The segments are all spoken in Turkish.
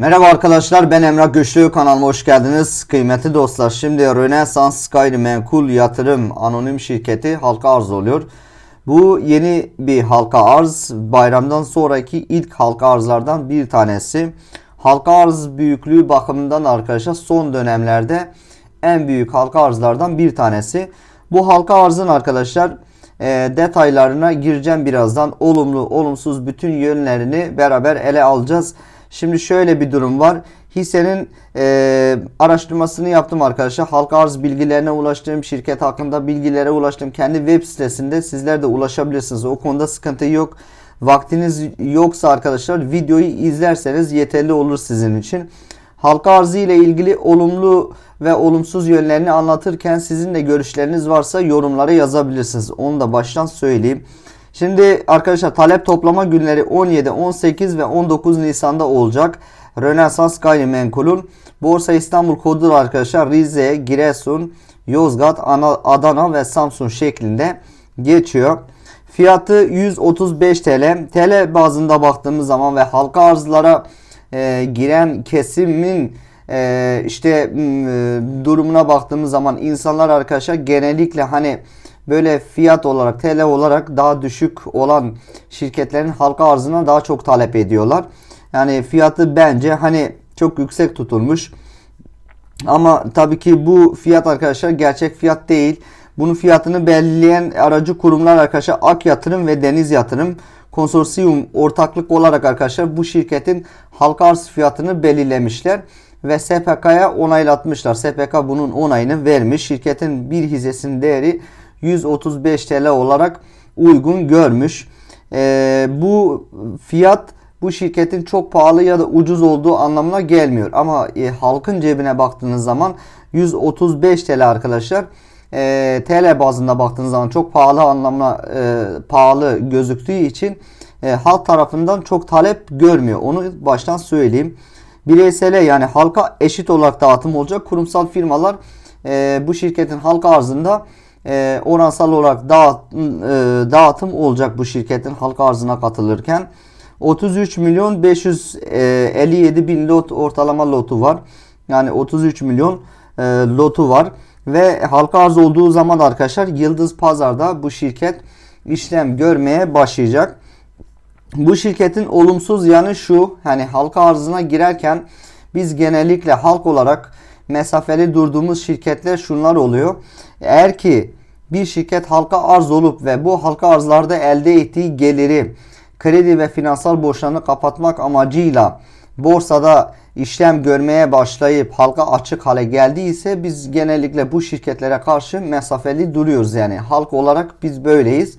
Merhaba arkadaşlar ben Emrah Güçlü kanalıma hoş geldiniz. Kıymetli dostlar şimdi Rönesans Gayrimenkul Yatırım Anonim Şirketi halka arz oluyor. Bu yeni bir halka arz. Bayramdan sonraki ilk halka arzlardan bir tanesi. Halka arz büyüklüğü bakımından arkadaşlar son dönemlerde en büyük halka arzlardan bir tanesi. Bu halka arzın arkadaşlar e, detaylarına gireceğim birazdan. Olumlu, olumsuz bütün yönlerini beraber ele alacağız. Şimdi şöyle bir durum var. Hissenin e, araştırmasını yaptım arkadaşlar. Halka arz bilgilerine ulaştım. Şirket hakkında bilgilere ulaştım. Kendi web sitesinde sizler de ulaşabilirsiniz. O konuda sıkıntı yok. Vaktiniz yoksa arkadaşlar videoyu izlerseniz yeterli olur sizin için. Halka arzı ile ilgili olumlu ve olumsuz yönlerini anlatırken sizin de görüşleriniz varsa yorumlara yazabilirsiniz. Onu da baştan söyleyeyim. Şimdi arkadaşlar talep toplama günleri 17, 18 ve 19 Nisan'da olacak. Rönesans Gayrimenkul'un Borsa İstanbul kodu arkadaşlar Rize, Giresun, Yozgat, Adana ve Samsun şeklinde geçiyor. Fiyatı 135 TL. TL bazında baktığımız zaman ve halka arzlara e, giren kesimin e, işte e, durumuna baktığımız zaman insanlar arkadaşlar genellikle hani böyle fiyat olarak TL olarak daha düşük olan şirketlerin halka arzına daha çok talep ediyorlar. Yani fiyatı bence hani çok yüksek tutulmuş. Ama tabii ki bu fiyat arkadaşlar gerçek fiyat değil. Bunun fiyatını belirleyen aracı kurumlar arkadaşlar Ak Yatırım ve Deniz Yatırım konsorsiyum ortaklık olarak arkadaşlar bu şirketin halka arz fiyatını belirlemişler ve SPK'ya onaylatmışlar. SPK bunun onayını vermiş. Şirketin bir hissesinin değeri 135 TL olarak uygun görmüş. Ee, bu fiyat bu şirketin çok pahalı ya da ucuz olduğu anlamına gelmiyor. Ama e, halkın cebine baktığınız zaman 135 TL arkadaşlar. E, TL bazında baktığınız zaman çok pahalı anlamına e, pahalı gözüktüğü için e, halk tarafından çok talep görmüyor. Onu baştan söyleyeyim. Bireysele yani halka eşit olarak dağıtım olacak. Kurumsal firmalar e, bu şirketin halka arzında e, oransal olarak dağıt, e, dağıtım olacak bu şirketin halka arzına katılırken. 33 milyon 557 bin lot ortalama lotu var. Yani 33 milyon e, lotu var. Ve halka arz olduğu zaman arkadaşlar Yıldız Pazar'da bu şirket işlem görmeye başlayacak. Bu şirketin olumsuz yanı şu. Hani halka arzına girerken biz genellikle halk olarak mesafeli durduğumuz şirketler şunlar oluyor. Eğer ki bir şirket halka arz olup ve bu halka arzlarda elde ettiği geliri kredi ve finansal borçlarını kapatmak amacıyla borsada işlem görmeye başlayıp halka açık hale geldiyse biz genellikle bu şirketlere karşı mesafeli duruyoruz yani halk olarak biz böyleyiz.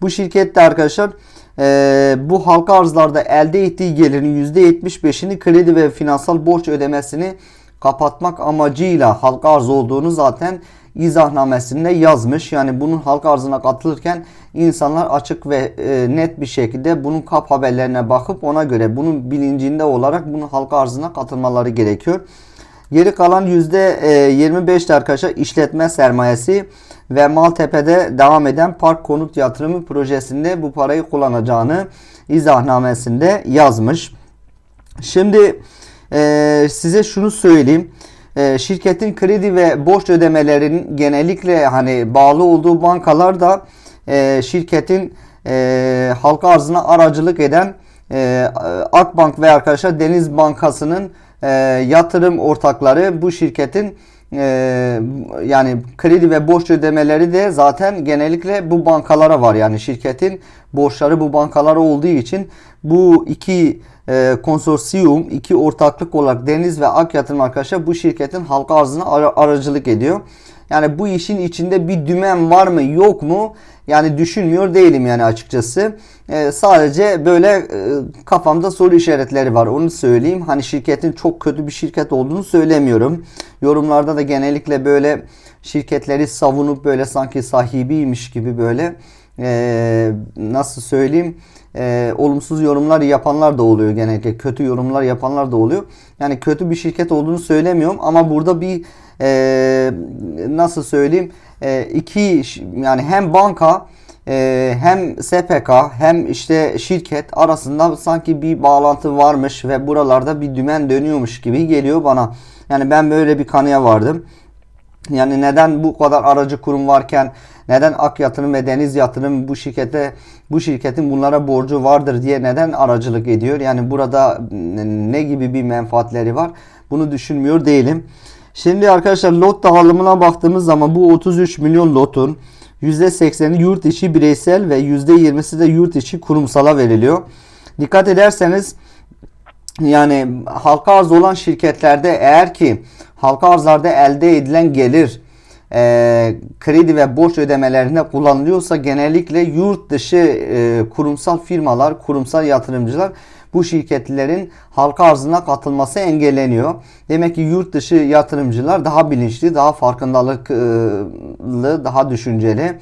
Bu şirkette arkadaşlar e, bu halka arzlarda elde ettiği gelirin %75'ini kredi ve finansal borç ödemesini kapatmak amacıyla halka arz olduğunu zaten izahnamesinde yazmış. Yani bunun halka arzına katılırken insanlar açık ve e, net bir şekilde bunun kap haberlerine bakıp ona göre bunun bilincinde olarak bunun halka arzına katılmaları gerekiyor. Geri kalan %25 de arkadaşlar işletme sermayesi ve Maltepe'de devam eden park konut yatırımı projesinde bu parayı kullanacağını izahnamesinde yazmış. Şimdi e, size şunu söyleyeyim. E, şirketin kredi ve borç ödemelerinin genellikle hani bağlı olduğu bankalar da e, şirketin e, halka arzına aracılık eden e, Akbank ve arkadaşlar Deniz Bankası'nın e, yatırım ortakları bu şirketin e, yani kredi ve borç ödemeleri de zaten genellikle bu bankalara var. Yani şirketin borçları bu bankalara olduğu için bu iki e, konsorsiyum, iki ortaklık olarak Deniz ve Ak Yatırım arkadaşlar bu şirketin halka arzına ar aracılık ediyor. Yani bu işin içinde bir dümen var mı yok mu? Yani düşünmüyor değilim yani açıkçası. Ee, sadece böyle e, kafamda soru işaretleri var onu söyleyeyim. Hani şirketin çok kötü bir şirket olduğunu söylemiyorum. Yorumlarda da genellikle böyle şirketleri savunup böyle sanki sahibiymiş gibi böyle e, nasıl söyleyeyim e, olumsuz yorumlar yapanlar da oluyor genellikle kötü yorumlar yapanlar da oluyor. Yani kötü bir şirket olduğunu söylemiyorum ama burada bir e, nasıl söyleyeyim e, iki yani hem banka e, hem SPK hem işte şirket arasında sanki bir bağlantı varmış ve buralarda bir dümen dönüyormuş gibi geliyor bana. Yani ben böyle bir kanıya vardım. Yani neden bu kadar aracı kurum varken neden Ak Yatırım ve Deniz Yatırım bu şirkete bu şirketin bunlara borcu vardır diye neden aracılık ediyor? Yani burada ne gibi bir menfaatleri var? Bunu düşünmüyor değilim. Şimdi arkadaşlar lot dağılımına baktığımız zaman bu 33 milyon lotun %80'i yurt içi bireysel ve %20'si de yurt içi kurumsala veriliyor. Dikkat ederseniz yani halka arz olan şirketlerde eğer ki halka arzlarda elde edilen gelir e, kredi ve borç ödemelerinde kullanılıyorsa genellikle yurt dışı e, kurumsal firmalar, kurumsal yatırımcılar bu şirketlerin halka arzına katılması engelleniyor. Demek ki yurt dışı yatırımcılar daha bilinçli, daha farkındalıklı, daha düşünceli.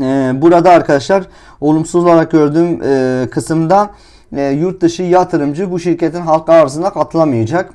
E, burada arkadaşlar olumsuz olarak gördüğüm e, kısımda e, yurt dışı yatırımcı bu şirketin halka arzına katılamayacak.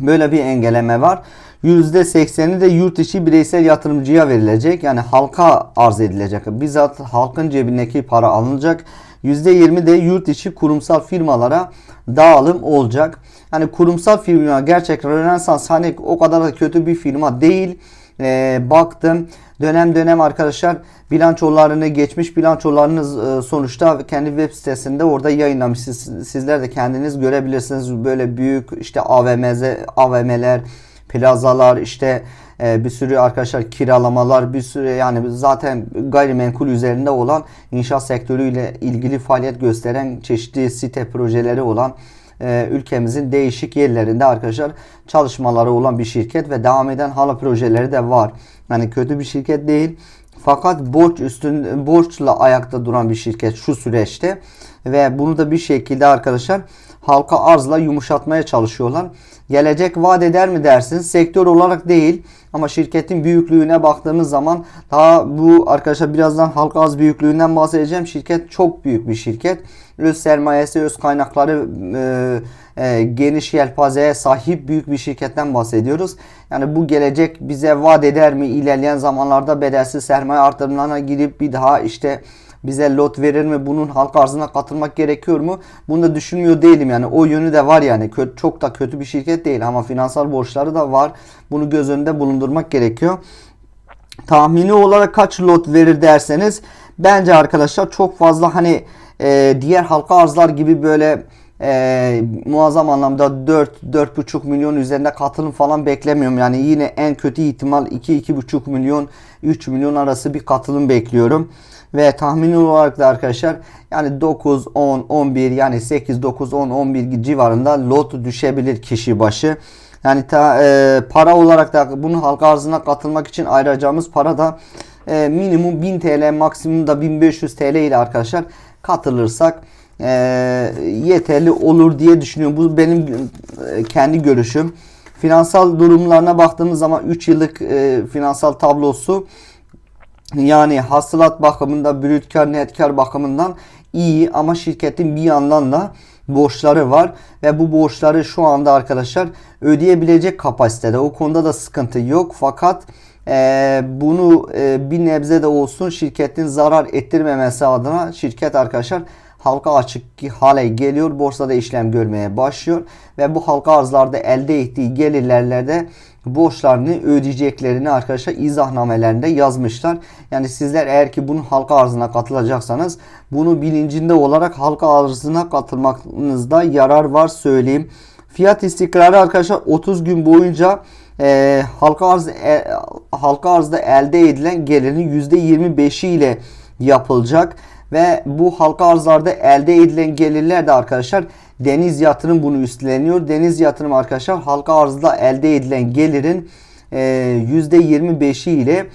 Böyle bir engelleme var. %80'i de yurt içi bireysel yatırımcıya verilecek. Yani halka arz edilecek. Bizzat halkın cebindeki para alınacak. %20 de yurt içi kurumsal firmalara dağılım olacak. Yani kurumsal firma gerçekten Rönesans hani o kadar da kötü bir firma değil. Ee, baktım dönem dönem arkadaşlar bilançolarını geçmiş bilançolarını e, sonuçta kendi web sitesinde orada yayınlamış. Siz, sizler de kendiniz görebilirsiniz. Böyle büyük işte AVM'ler, AVM'ler plazalar işte e, bir sürü arkadaşlar kiralamalar bir sürü yani zaten gayrimenkul üzerinde olan inşaat sektörüyle ilgili faaliyet gösteren çeşitli site projeleri olan e, ülkemizin değişik yerlerinde arkadaşlar çalışmaları olan bir şirket ve devam eden hala projeleri de var. Yani kötü bir şirket değil. Fakat borç üstün borçla ayakta duran bir şirket şu süreçte ve bunu da bir şekilde arkadaşlar halka arzla yumuşatmaya çalışıyorlar. Gelecek vaat eder mi dersiniz? Sektör olarak değil ama şirketin büyüklüğüne baktığımız zaman daha bu arkadaşlar birazdan halka arz büyüklüğünden bahsedeceğim. Şirket çok büyük bir şirket. Öz sermayesi, öz kaynakları e, e, geniş yelpazeye sahip büyük bir şirketten bahsediyoruz. Yani bu gelecek bize vaat eder mi? İlerleyen zamanlarda bedelsiz sermaye artırımlarına girip bir daha işte bize lot verir mi? Bunun halk arzına katılmak gerekiyor mu? Bunu da düşünmüyor değilim yani. O yönü de var yani. Çok da kötü bir şirket değil ama finansal borçları da var. Bunu göz önünde bulundurmak gerekiyor. Tahmini olarak kaç lot verir derseniz bence arkadaşlar çok fazla hani e, diğer halka arzlar gibi böyle e, muazzam anlamda 4-4,5 milyon üzerinde katılım falan beklemiyorum. Yani yine en kötü ihtimal 2-2,5 milyon 3 milyon arası bir katılım bekliyorum. Ve tahmini olarak da arkadaşlar yani 9, 10, 11 yani 8, 9, 10, 11 civarında lot düşebilir kişi başı. Yani ta, e, para olarak da bunun halka arzına katılmak için ayıracağımız para da e, minimum 1000 TL maksimum da 1500 TL ile arkadaşlar katılırsak e, yeterli olur diye düşünüyorum. Bu benim e, kendi görüşüm. Finansal durumlarına baktığımız zaman 3 yıllık e, finansal tablosu yani hasılat bakımında, brüt kar, net kar bakımından iyi ama şirketin bir yandan da borçları var ve bu borçları şu anda arkadaşlar ödeyebilecek kapasitede. O konuda da sıkıntı yok fakat e, bunu e, bir nebze de olsun şirketin zarar ettirmemesi adına şirket arkadaşlar halka açık hale geliyor. Borsada işlem görmeye başlıyor ve bu halka arzlarda elde ettiği gelirlerle borçlarını ödeyeceklerini arkadaşlar izahnamelerinde yazmışlar. Yani sizler eğer ki bunun halka arzına katılacaksanız bunu bilincinde olarak halka arzına katılmanızda yarar var söyleyeyim. Fiyat istikrarı arkadaşlar 30 gün boyunca e, halka arz e, halka arzda elde edilen gelirin %25'i ile yapılacak ve bu halka arzlarda elde edilen gelirler de arkadaşlar Deniz Yatırım bunu üstleniyor. Deniz Yatırım arkadaşlar halka arzda elde edilen gelirin e, %25'i ile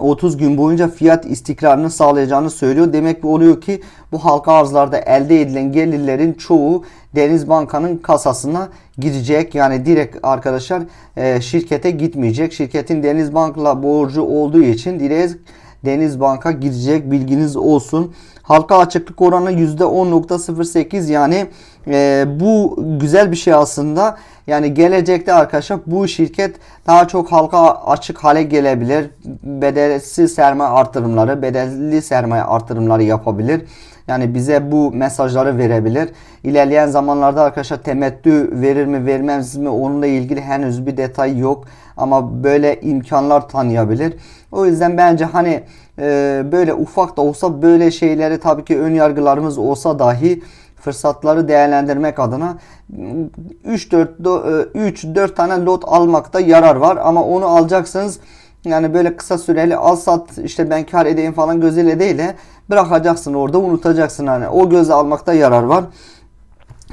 30 gün boyunca fiyat istikrarını sağlayacağını söylüyor. Demek bu oluyor ki bu halka arzlarda elde edilen gelirlerin çoğu Deniz Banka'nın kasasına gidecek. Yani direkt arkadaşlar e, şirkete gitmeyecek. Şirketin Deniz Bank'la borcu olduğu için direkt Denizbank'a girecek bilginiz olsun. Halka açıklık oranı %10.08 yani e, bu güzel bir şey aslında. Yani gelecekte arkadaşlar bu şirket daha çok halka açık hale gelebilir. Bedelsiz sermaye artırımları, bedelli sermaye artırımları yapabilir. Yani bize bu mesajları verebilir. İlerleyen zamanlarda arkadaşlar temettü verir mi vermez mi onunla ilgili henüz bir detay yok. Ama böyle imkanlar tanıyabilir. O yüzden bence hani e, böyle ufak da olsa böyle şeyleri tabii ki ön yargılarımız olsa dahi fırsatları değerlendirmek adına 3-4 3-4 tane lot almakta yarar var ama onu alacaksınız yani böyle kısa süreli al sat işte ben kar edeyim falan gözüyle değil de bırakacaksın orada unutacaksın hani o göze almakta yarar var.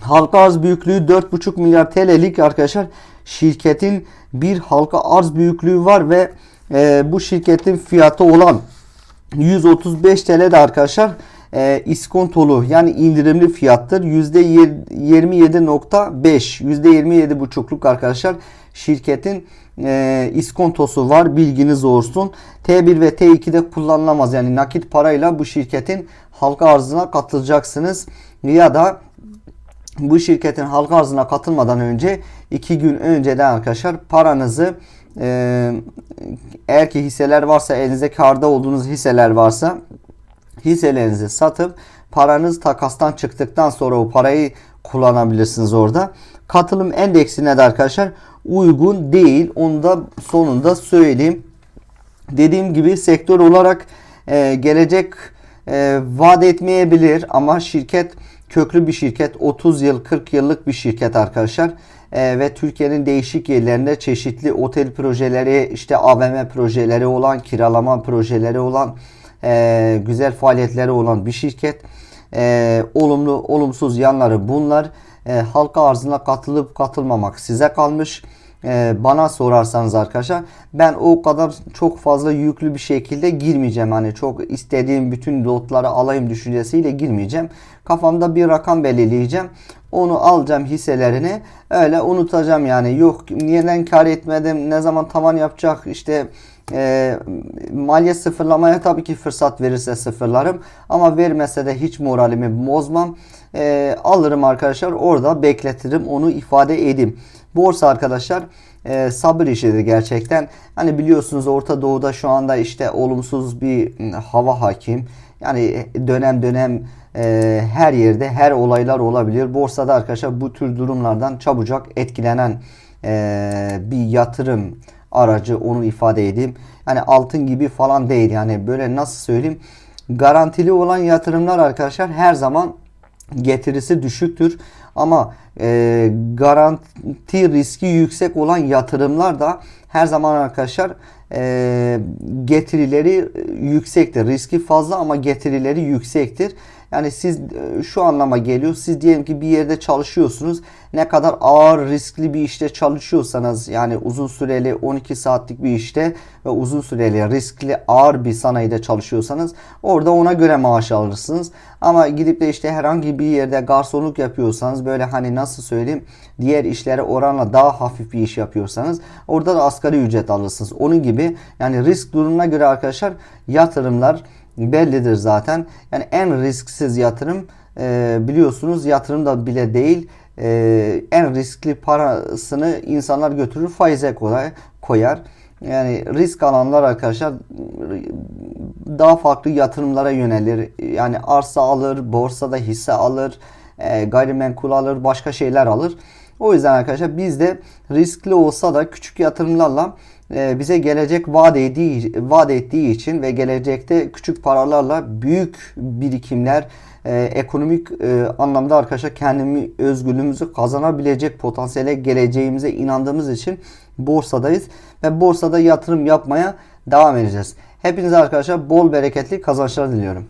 Halka arz büyüklüğü 4,5 milyar TL'lik arkadaşlar şirketin bir halka arz büyüklüğü var ve e, bu şirketin fiyatı olan 135 TL de arkadaşlar e, iskontolu yani indirimli fiyattır. %27.5 %27.5'luk arkadaşlar şirketin e, iskontosu var bilginiz olsun. T1 ve T2'de kullanılamaz yani nakit parayla bu şirketin halka arzına katılacaksınız ya da bu şirketin halka arzına katılmadan önce 2 gün önceden arkadaşlar paranızı eğer ki hisseler varsa elinizde karda olduğunuz hisseler varsa hisselerinizi satıp paranız takastan çıktıktan sonra o parayı kullanabilirsiniz orada. Katılım endeksine de arkadaşlar uygun değil. Onu da sonunda söyleyeyim. Dediğim gibi sektör olarak e, gelecek e, vaat etmeyebilir ama şirket köklü bir şirket 30 yıl 40 yıllık bir şirket arkadaşlar e, ve Türkiye'nin değişik yerlerinde çeşitli otel projeleri işte AVM projeleri olan kiralama projeleri olan e, güzel faaliyetleri olan bir şirket e, olumlu olumsuz yanları bunlar e, halka arzına katılıp katılmamak size kalmış bana sorarsanız arkadaşlar ben o kadar çok fazla yüklü bir şekilde girmeyeceğim. Hani çok istediğim bütün lotları alayım düşüncesiyle girmeyeceğim. Kafamda bir rakam belirleyeceğim. Onu alacağım hisselerini öyle unutacağım yani. Yok neden kar etmedim ne zaman tavan yapacak işte e, maliyet sıfırlamaya tabii ki fırsat verirse sıfırlarım. Ama vermese de hiç moralimi bozmam. E, alırım arkadaşlar orada bekletirim onu ifade edeyim. Borsa arkadaşlar e, sabır işidir gerçekten. Hani biliyorsunuz Orta Doğu'da şu anda işte olumsuz bir hava hakim. Yani dönem dönem e, her yerde her olaylar olabilir. Borsada arkadaşlar bu tür durumlardan çabucak etkilenen e, bir yatırım aracı onu ifade edeyim. Yani altın gibi falan değil yani böyle nasıl söyleyeyim garantili olan yatırımlar arkadaşlar her zaman getirisi düşüktür. Ama e, garanti riski yüksek olan yatırımlar da her zaman arkadaşlar e, getirileri yüksektir. Riski fazla ama getirileri yüksektir. Yani siz e, şu anlama geliyor. Siz diyelim ki bir yerde çalışıyorsunuz. Ne kadar ağır riskli bir işte çalışıyorsanız yani uzun süreli 12 saatlik bir işte ve uzun süreli riskli ağır bir sanayide çalışıyorsanız orada ona göre maaş alırsınız. Ama gidip de işte herhangi bir yerde garsonluk yapıyorsanız böyle hani nasıl söyleyeyim diğer işlere oranla daha hafif bir iş yapıyorsanız orada da asgari ücret alırsınız. Onun gibi yani risk durumuna göre arkadaşlar yatırımlar bellidir zaten. Yani en risksiz yatırım e, biliyorsunuz yatırım da bile değil. E, en riskli parasını insanlar götürür faize koyar. Yani risk alanlar arkadaşlar daha farklı yatırımlara yönelir. Yani arsa alır, borsada hisse alır, e, gayrimenkul alır, başka şeyler alır. O yüzden arkadaşlar biz de riskli olsa da küçük yatırımlarla e, bize gelecek vaat ettiği, vaat ettiği için ve gelecekte küçük paralarla büyük birikimler e, ekonomik e, anlamda arkadaşlar kendimi özgürlüğümüzü kazanabilecek potansiyele geleceğimize inandığımız için borsadayız ve borsada yatırım yapmaya devam edeceğiz. Hepinize arkadaşlar bol bereketli kazançlar diliyorum.